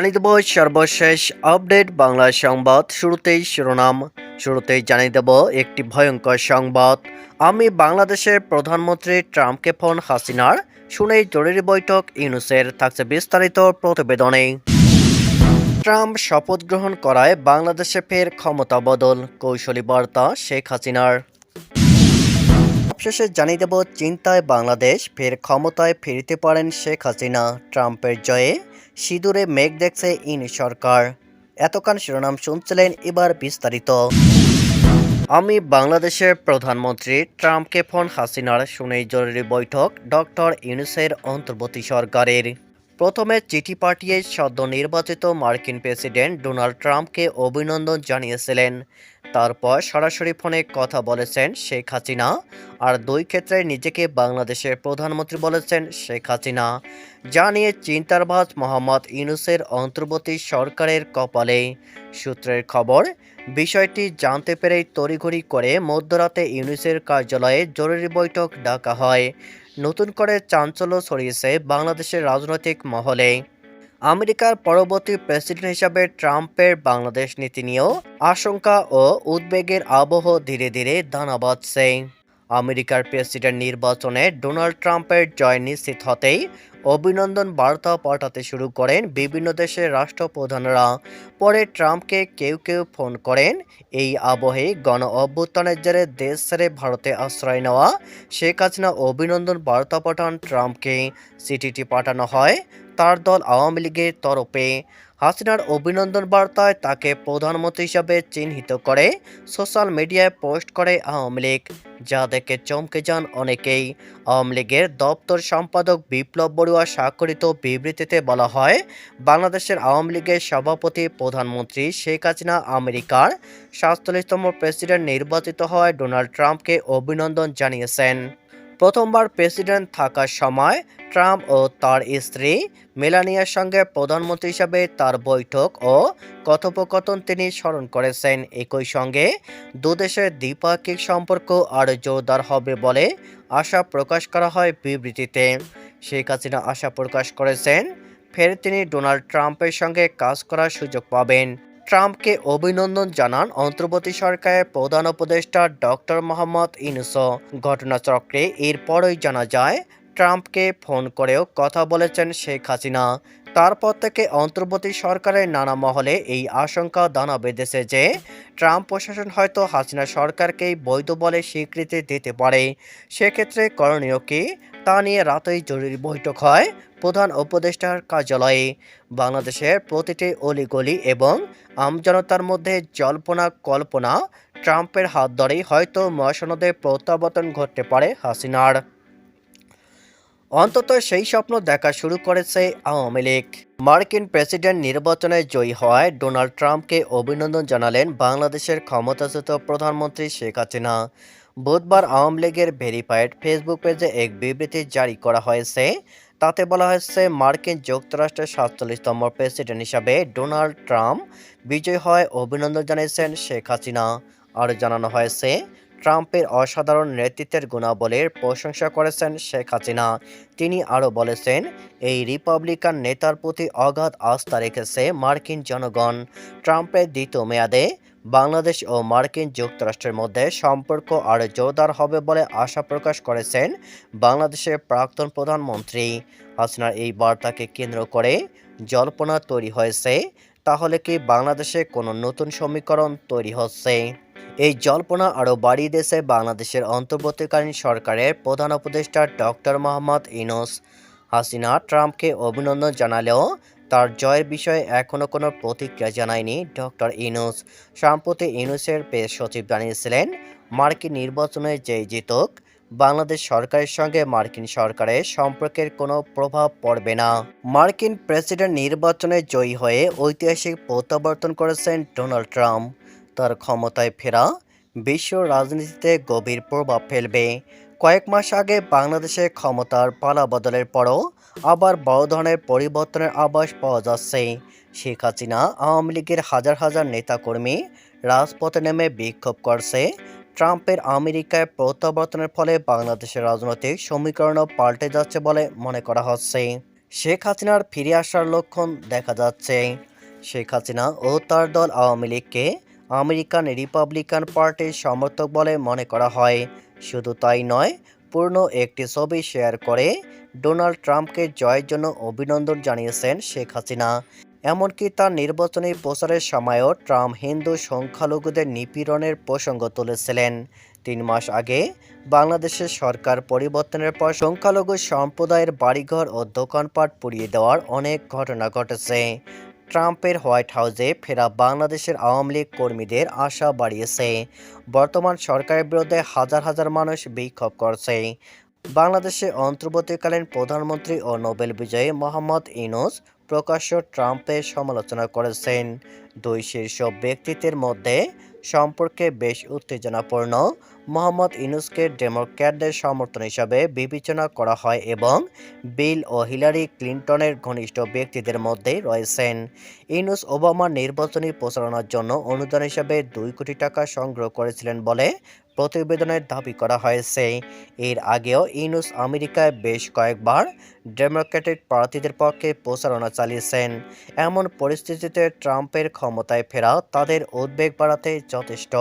জানিয়ে দেব সর্বশেষ আপডেট বাংলা সংবাদ শুরুতেই শিরোনাম। শুরুতেই জানিয়ে দেব একটি ভয়ঙ্কর সংবাদ। আমি বাংলাদেশের প্রধানমন্ত্রী ট্রাম্পকে ফোন হাসিনার। শুনেই জরুরি বৈঠক, ইউনুসের থাকছে বিস্তারিত প্রতিবেদনে। ট্রাম্প শপথ গ্রহণ করায় বাংলাদেশে ফের ক্ষমতা বদল, কৌশলী বার্তা শেখ হাসিনার। সবশেষে জানিয়ে দেব, চিন্তায় বাংলাদেশ ফের ক্ষমতায় ফিরতে পারেন শেখ হাসিনা। ট্রাম্পের জয়ে সিঁদুরে মেঘ দেখছে ইন সরকার। এতক্ষণ শিরোনাম শুনছিলেন এবার বিস্তারিত। আমি বাংলাদেশের প্রধানমন্ত্রী ট্রাম্পকে ফোন হাসিনার শুনেই জরুরি বৈঠক ডক্টর ইউনুসের অন্তর্বর্তী সরকারের। প্রথমে চিঠি পাঠিয়ে সদ্য নির্বাচিত মার্কিন প্রেসিডেন্ট ডোনাল্ড ট্রাম্পকে অভিনন্দন জানিয়েছিলেন। তারপর সরাসরি ফোনে কথা বলেছেন শেখ হাসিনা। আর দুই ক্ষেত্রে নিজেকে বাংলাদেশের প্রধানমন্ত্রী বলেছেন শেখ হাসিনা। যা নিয়ে চিন্তার ভাজ মোহাম্মদ ইউনুসের অন্তর্বর্তী সরকারের কপালে। সূত্রের খবর, বিষয়টি জানতে পেরেই তড়িঘড়ি করে মধ্যরাতে ইউনুসের কার্যালয়ে জরুরি বৈঠক ডাকা হয়। নতুন করে চাঞ্চল্য ছড়িয়েছে বাংলাদেশের রাজনৈতিক মহলে। আমেরিকার পরবর্তী প্রেসিডেন্ট হিসাবে ট্রাম্পের বাংলাদেশ নীতি নিয়েও আশঙ্কা ও উদ্বেগের আবহ ধীরে ধীরে দানা বাঁধছে। আমেরিকার প্রেসিডেন্ট নির্বাচনে ডোনাল্ড ট্রাম্পের জয় নিশ্চিত হতেই অভিনন্দন বার্তা পাঠাতে শুরু করেন বিভিন্ন দেশের রাষ্ট্রপ্রধানরা। পরে ট্রাম্পকে কেউ কেউ ফোন করেন, এই আবহে গণ অভ্যুত্থানের জেরে দেশ ছেড়ে ভারতে আশ্রয় নেওয়া। শেখ হাসিনা অভিনন্দন বার্তা পাঠান ট্রাম্পকে। চিঠিটি পাঠানো হয় তার দল আওয়ামী লীগের তরফে হাসিনার অভিনন্দন বার্তায় তাকে প্রধানমন্ত্রী হিসাবে চিহ্নিত করে সোশ্যাল মিডিয়ায় পোস্ট করে আওয়ামী লীগ, যা দেখে চমকে যান অনেকেই। আওয়ামী লীগের দপ্তর সম্পাদক বিপ্লব বড়ুয়া স্বাক্ষরিত বিবৃতিতে বলা হয়, বাংলাদেশের আওয়ামী লীগের সভাপতি প্রধানমন্ত্রী শেখ হাসিনা আমেরিকার সাতচল্লিশতম প্রেসিডেন্ট নির্বাচিত হওয়ায় ডোনাল্ড ট্রাম্পকে অভিনন্দন জানিয়েছেন। প্রথমবার প্রেসিডেন্ট থাকার সময় ট্রাম্প ও তার স্ত্রী মেলানিয়ার সঙ্গে প্রধানমন্ত্রী হিসাবে তার বৈঠক ও কথোপকথন তিনি স্মরণ করেছেন। একই সঙ্গে দুদেশের দ্বিপাক্ষিক সম্পর্ক আরও জোরদার হবে বলে আশা প্রকাশ করা হয় বিবৃতিতে। শেখ হাসিনা আশা প্রকাশ করেছেন, ফের তিনি ডোনাল্ড ট্রাম্পের সঙ্গে কাজ করার সুযোগ পাবেন। ট্রাম্পকে অভিনন্দন জানান অন্তর্বর্তী সরকারের প্রধান উপদেষ্টা ডক্টর মোহাম্মদ ইনুস ঘটনাচক্রে এরপরই জানা যায়, ট্রাম্পকে ফোন করেও কথা বলেছেন শেখ হাসিনা। তারপর থেকে অন্তর্বর্তী সরকারের নানা মহলে এই আশঙ্কা দানা বেঁধেছে যে, ট্রাম্প প্রশাসন হয়তো হাসিনা সরকারকেই বৈধ বলে স্বীকৃতি দিতে পারে। সেক্ষেত্রে করণীয় কি? তা নিয়ে রাতেই জরুরি বৈঠক হয় প্রধান উপদেষ্টার কার্যালয়ে। বাংলাদেশের প্রতিটি অলিগলি এবং আমজনতার মধ্যে জল্পনা কল্পনা ট্রাম্পের হাত ধরেই হয়তো মহাসনদে প্রত্যাবর্তন ঘটতে পারে হাসিনার। অন্তত সেই স্বপ্ন দেখা শুরু করেছে আওয়ামী লীগ। মার্কিন প্রেসিডেন্ট নির্বাচনে জয়ী হওয়ায় ডোনাল্ড ট্রাম্পকে অভিনন্দন জানালেন বাংলাদেশের ক্ষমতাচ্যুত প্রধানমন্ত্রী শেখ হাসিনা। বুধবার আওয়ামী লীগের ভেরিফাইড ফেসবুক পেজে এক বিবৃতি জারি করা হয়েছে। তাতে বলা হয়েছে, মার্কিন যুক্তরাষ্ট্রের সাতচল্লিশতম প্রেসিডেন্ট হিসাবে ডোনাল্ড ট্রাম্প বিজয় হয় অভিনন্দন জানিয়েছেন শেখ হাসিনা। আরও জানানো হয়েছে ট্রাম্পের অসাধারণ নেতৃত্বের গুণাবলীর প্রশংসা করেছেন শেখ হাসিনা। তিনি আরও বলেছেন, এই রিপাবলিকান নেতার প্রতি অগাধ আস্থা রেখেছে মার্কিন জনগণ। ট্রাম্পের দ্বিতীয় মেয়াদে বাংলাদেশ ও মার্কিন যুক্তরাষ্ট্রের মধ্যে সম্পর্ক আরও জোরদার হবে বলে আশা প্রকাশ করেছেন বাংলাদেশের প্রাক্তন প্রধানমন্ত্রী। হাসিনার এই বার্তাকে কেন্দ্র করে জল্পনা তৈরি হয়েছে, তাহলে কি বাংলাদেশে কোনো নতুন সমীকরণ তৈরি হচ্ছে? এই জল্পনা আরও বাড়িয়ে দিয়েছে বাংলাদেশের অন্তর্বর্তীকালীন সরকারের প্রধান উপদেষ্টা ডক্টর মোহাম্মদ ইনোস হাসিনা ট্রাম্পকে অভিনন্দন জানালেও তার জয়ের বিষয়ে এখনও কোনো প্রতিক্রিয়া জানায়নি ডক্টর ইনুস সম্প্রতি ইনুসের পেশ সচিব জানিয়েছিলেন, মার্কিন নির্বাচনে যেই জিতুক, বাংলাদেশ সরকারের সঙ্গে মার্কিন সরকারের সম্পর্কের কোনো প্রভাব পড়বে না। মার্কিন প্রেসিডেন্ট নির্বাচনে জয়ী হয়ে ঐতিহাসিক প্রত্যাবর্তন করেছেন ডোনাল্ড ট্রাম্প। তার ক্ষমতায় ফেরা বিশ্ব রাজনীতিতে গভীর প্রভাব ফেলবে। কয়েক মাস আগে বাংলাদেশে ক্ষমতার পালা বদলের পরও আবার বড় ধরনের পরিবর্তনের আভাস পাওয়া যাচ্ছে। শেখ হাসিনা আওয়ামী লীগের হাজার হাজার নেতাকর্মী রাজপথে নেমে বিক্ষোভ করছে। ট্রাম্পের আমেরিকায় প্রত্যাবর্তনের ফলে বাংলাদেশের রাজনৈতিক সমীকরণও পাল্টে যাচ্ছে বলে মনে করা হচ্ছে। শেখ হাসিনার ফিরে আসার লক্ষণ দেখা যাচ্ছে। শেখ হাসিনা ও তার দল আওয়ামী লীগকে আমেরিকান রিপাবলিকান পার্টির সমর্থক বলে মনে করা হয়। শুধু তাই নয়, পূর্ণ একটি ছবি শেয়ার করে ডোনাল্ড ট্রাম্পকে জয়ের জন্য অভিনন্দন জানিয়েছেন শেখ হাসিনা। এমনকি তার নির্বাচনী প্রচারের সময়ও ট্রাম্প হিন্দু সংখ্যালঘুদের নিপীড়নের প্রসঙ্গ তুলেছিলেন। তিন মাস আগে বাংলাদেশের সরকার পরিবর্তনের পর সংখ্যালঘু সম্প্রদায়ের বাড়িঘর ও দোকানপাট পুড়িয়ে দেওয়ার অনেক ঘটনা ঘটেছে। ট্রাম্পের হোয়াইট হাউসে ফেরা বাংলাদেশের আওয়ামী লীগ কর্মীদের আশা বাড়িয়েছে। বর্তমান সরকারের বিরুদ্ধে হাজার হাজার মানুষ বিক্ষোভ করছে। বাংলাদেশে অন্তর্বর্তীকালীন প্রধানমন্ত্রী ও নোবেল বিজয়ী মোহাম্মদ ইনুস প্রকাশ্য ট্রাম্পের সমালোচনা করেছেন। দুই শীর্ষ ব্যক্তিত্বের মধ্যে সম্পর্কে বেশ উত্তেজনাপূর্ণ মোহাম্মদ ইনুসকে ডেমোক্র্যাটদের সমর্থন হিসাবে বিবেচনা করা হয় এবং বিল ও হিলারি ক্লিন্টনের ঘনিষ্ঠ ব্যক্তিদের মধ্যে রয়েছেন। ইনুস ওবামার নির্বাচনী প্রচারণার জন্য অনুদান হিসাবে দুই কোটি টাকা সংগ্রহ করেছিলেন বলে প্রতিবেদনে দাবি করা হয়েছে। এর আগেও ইনুস আমেরিকায় বেশ কয়েকবার ডেমোক্রেটিক প্রার্থীদের পক্ষে প্রচারণা চালিয়েছেন। এমন পরিস্থিতিতে ট্রাম্পের ক্ষমতায় ফেরা তাদের উদ্বেগ বাড়াতে যথেষ্ট।